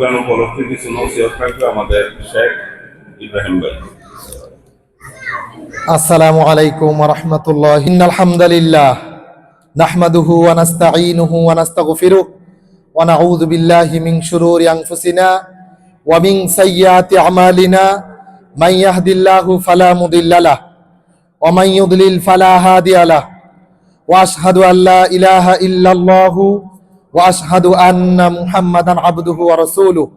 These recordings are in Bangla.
প্রোগ্রাম উপলক্ষে কিছু নসিহত থাকবে আমাদের শেখ ইব্রাহিম ভাই। আসসালামু আলাইকুম রহমতুল্লাহ। ইন্নাল হামদুলিল্লাহ নাহমাদুহু ওয়া নাস্তাঈনুহু ওয়া নাস্তাগফিরুহ ওয়া নাউযু বিল্লাহি মিন শুরুরি আনফুসিনা ওয়া মিন সাইয়্যাতি আমালিনা। মান ইয়াহদিল্লাহু ফালা মুদিল্লালা ওয়া মান ইউদলিল ফালা হাদিয়ালা ওয়া আশহাদু আল্লা ইলাহা ইল্লাল্লাহু وأشهد أن محمدا عبده ورسوله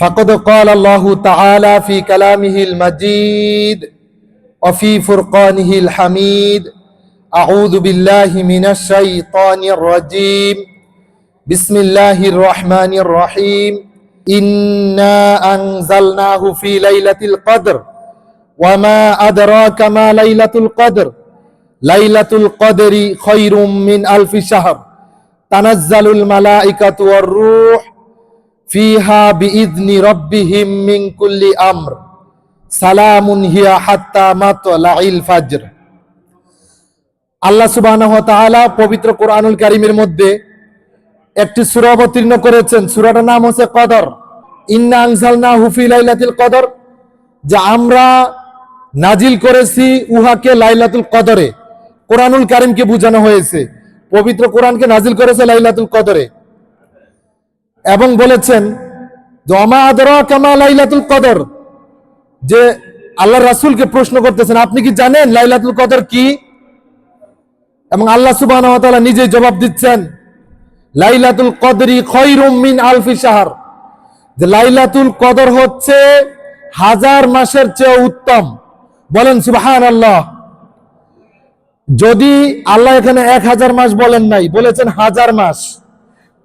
فقد قال الله تعالى في كلامه المجيد وفي فرقانه الحميد أعوذ بالله من الشيطان الرجيم بسم الله الرحمن الرحيم إنا أنزلناه في ليلة القدر وما أدراك ما ليلة القدر ليلة القدر خير من ألف شهر তানাজ্জালুল মালাইকাতু ওয়ার রূহ ফিহা বিইذনি রাব্বিহিম মিন কুল্লি আমর। সালামুন হিয়া হাত্তা মাতলাইল ফাজর। আল্লাহ সুবহানাহু ওয়া তাআলা পবিত্র কোরআনুল কারীমের মধ্যে একটি সূরা অবতীর্ণ করেছেন। সূরাটার নাম হচ্ছে কদর। ইন্না আনজালনা হুফি লাইলাতিল কদর। যা আমরা নাজিল করেছি উহাকে লাইলাতুল কদরে। কোরআনুল কারীমকে বোঝানো হয়েছে। পবিত্র কোরআনকে নাজিল করেছে লাইলাতুল কদরে। এবং বলেছেন জমা লাইলাতুল কদর। যে আল্লাহ রাসুলকে প্রশ্ন করতেছেন, আপনি কি জানেন লাইলাতুল কদর কি? এবং আল্লাহ ওয়া নিজেই জবাব দিচ্ছেন, লাইলাতুল কদরি খয়রুম মিন আলফি সাহার যে লাইলাতুল কদর হচ্ছে হাজার মাসের চেয়ে উত্তম। বলেন, সুবহানাল্লাহ। যদি আল্লাহ এখানে এক হাজার মাস বলেন নাই, বলেছেন হাজার মাস।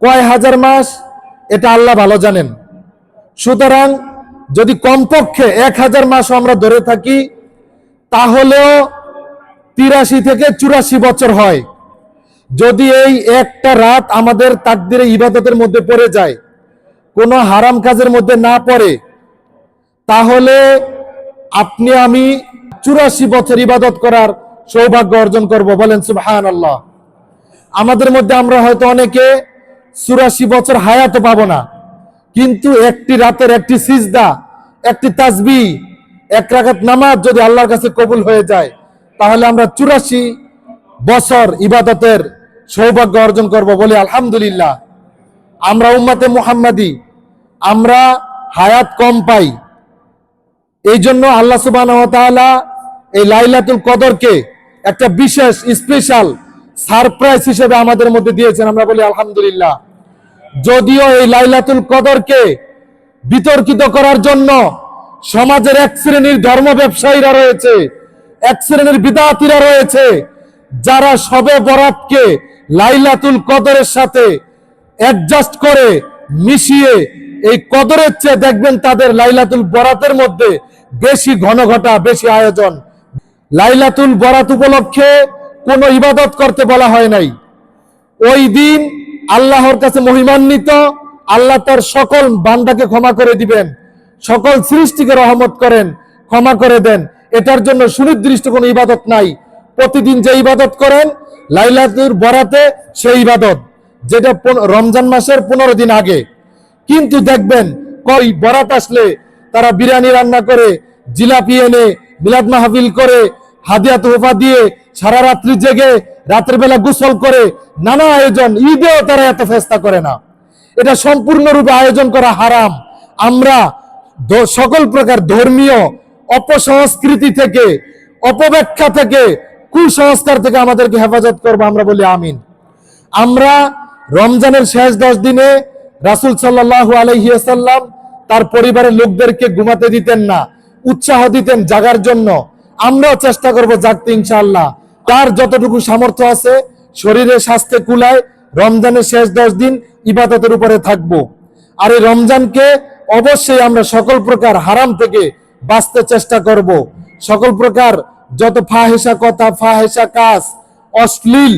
কয় হাজার মাস? এটা আল্লাহ ভালো জানেন। সুতরাং যদি কমপক্ষে এক হাজার মাস আমরা ধরে থাকি, তাহলেও তিরাশি থেকে চুরাশি বছর হয়। যদি এই একটা রাত আমাদের তাকদিরে ইবাদতের মধ্যে পড়ে যায়, কোনো হারাম কাজের মধ্যে না পড়ে, তাহলে আপনি আমি চুরাশি বছর ইবাদত করার সৌভাগ্য অর্জন করব, বলেন সুবহান আল্লাহ আমাদের মধ্যে আমরা হয়তো অনেকে চুরাশি বছর হায়াত পাবো না, কিন্তু একটি রাতের একটি সিজদা, একটি তাজবি এক রাকাত নামাজ যদি আল্লাহর কাছে কবুল হয়ে যায়, তাহলে আমরা চুরাশি বছর ইবাদতের সৌভাগ্য অর্জন করব বলে আলহামদুলিল্লাহ। আমরা উম্মাতে মুহাম্মাদি, আমরা হায়াত কম পাই। এই জন্য আল্লাহ সুবাহ এই লাইলাতুল কদরকে একটা বিশেষ স্পেশাল সারপ্রাইজ হিসেবে আমাদের মধ্যে দিয়েছেন। আমরা বলি, আলহামদুলিল্লাহ। যদিও এই লাইলাতুল কদরকে বিতর্কিত করার জন্য সমাজের এক শ্রেণির ধর্ম ব্যবসায়ীরা রয়েছে, এক শ্রেণির বিদাতিরা রয়েছে, যারা সবে বরাতকে লাইলাতুল কদরের সাথে অ্যাডজাস্ট করে মিশিয়ে এই কদরের চেয়ে দেখবেন তাদের লাইলাতুল বরাতের মধ্যে বেশি ঘন ঘটা বেশি আয়োজন। লাইলাতুল বরাত উপলক্ষে কোনো ইবাদত করতে বলা হয় নাই। ওই দিন আল্লাহর কাছে মহিমান্বিত, আল্লাহ তার সকল বান্দাকে ক্ষমা করে দিবেন, সকল সৃষ্টিকে রহমত করেন, ক্ষমা করে দেন। এটার জন্য সুনির্দিষ্ট কোনো ইবাদত নাই। প্রতিদিন যে ইবাদত করেন লাইলাতুর বরাতে সেই ইবাদত, যেটা রমজান মাসের পনেরো দিন আগে। কিন্তু দেখবেন, কই বরাত আসলে তারা বিরিয়ানি রান্না করে, জিলাপি এনে মিলাদ মাহফিল করে হাদিয়া তোহফা দিয়ে সারা রাত্রি জেগে রাতের বেলা গোসল করে নানা আয়োজন, ঈদেও তারা এত ফেস্তা করে না। এটা সম্পূর্ণরূপে আয়োজন করা হারাম। আমরা সকল প্রকার ধর্মীয় অপসংস্কৃতি থেকে, অপব্যাখ্যা থেকে, কুসংস্কার থেকে আমাদেরকে হেফাজত করব আমরা বলি আমিন। আমরা রমজানের শেষ দশ দিনে রাসুল সাল্লাহ আলহিয়াসাল্লাম তার পরিবারের লোকদেরকে ঘুমাতে দিতেন না। উৎসাহ দিতেন জাগার জন্য। আমরাও চেষ্টা করব জাগতে ইনশাআল্লাহ। তার যতটুকু সামর্থ্য আছে, শরীরে স্বাস্থ্যে কুলায়, রমজানের শেষ দশ দিন ইবাদতের উপরে থাকব। আর এই রমজানকে অবশ্যই আমরা সকল প্রকার হারাম থেকে বাঁচতে চেষ্টা করব। সকল প্রকার যত ফাহেসা কথা ফাহেসা কাজ, অশ্লীল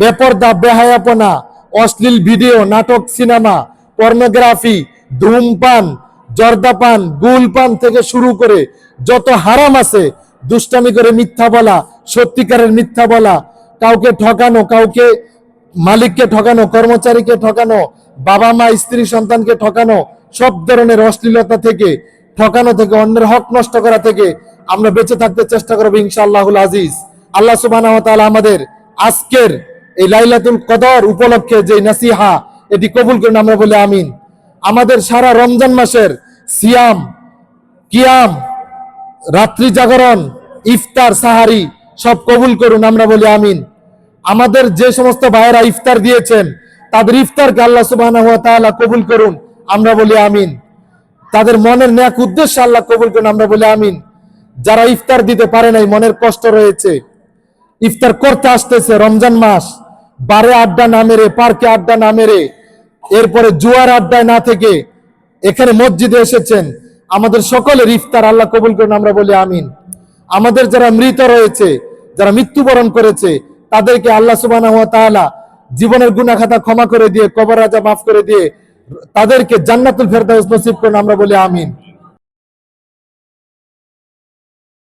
বেপর্দা, বেহায়াপনা, অশ্লীল ভিডিও, নাটক, সিনেমা, পর্নোগ্রাফি, ধূমপান জর্দাপান গুলপান থেকে শুরু করে যত হারাম আছে, দুষ্টামি করে মিথ্যা বলা, সত্যিকারের মিথ্যা বলা, কাউকে ঠকানো, কাউকে মালিককে ঠকানো, কর্মচারীকে ঠকানো, বাবা মা, স্ত্রী, সন্তানকে ঠকানো, সব ধরনের অশ্লীলতা থেকে, ঠকানো থেকে, অন্যের হক নষ্ট করা থেকে আমরা বেঁচে থাকতে চেষ্টা করব ইনশাআল্লাহুল আজিজ। আল্লাহ তাআলা আমাদের আজকের এই লাইলাতুল কদর উপলক্ষে যে নাসিহা, এটি কবুল করুন, আমরা বলি আমিন। আমাদের সারা রমজান মাসের সিয়াম, কিয়াম, রাত্রি জাগরণ, ইফতার, সাহারি, সব কবুল করুন, আমরা বলি আমিন। আমাদের যে সমস্ত ভাইয়েরা ইফতার দিয়েছেন, তাদের ইফতারকে আল্লাহ তাআলা কবুল করুন, আমরা বলি আমিন। তাদের মনের ন্যাক উদ্দেশ্য আল্লাহ কবুল করুন, আমরা বলি আমিন। যারা ইফতার দিতে পারে নাই, মনের কষ্ট রয়েছে। ইফতার করতে আসতেছে রমজান মাস, বারে আড্ডা না মেরে, পার্কে আড্ডা না মেরে, এরপরে জুয়ার আড্ডায় না থেকে এখানে মসজিদে এসেছেন। আমাদের সকলের ইফতার আল্লাহ কবুল করেন, আমরা বলি আমিন। আমাদের যারা মৃত রয়েছে, যারা মৃত্যুবরণ করেছে, তাদেরকে আল্লাহ সুবাহ জীবনের গুনাহ খাতা ক্ষমা করে দিয়ে, কবর রাজা মাফ করে দিয়ে, তাদেরকে জান্নাতুল ফেরদাউস নসিব করেন, আমরা বলি আমিন।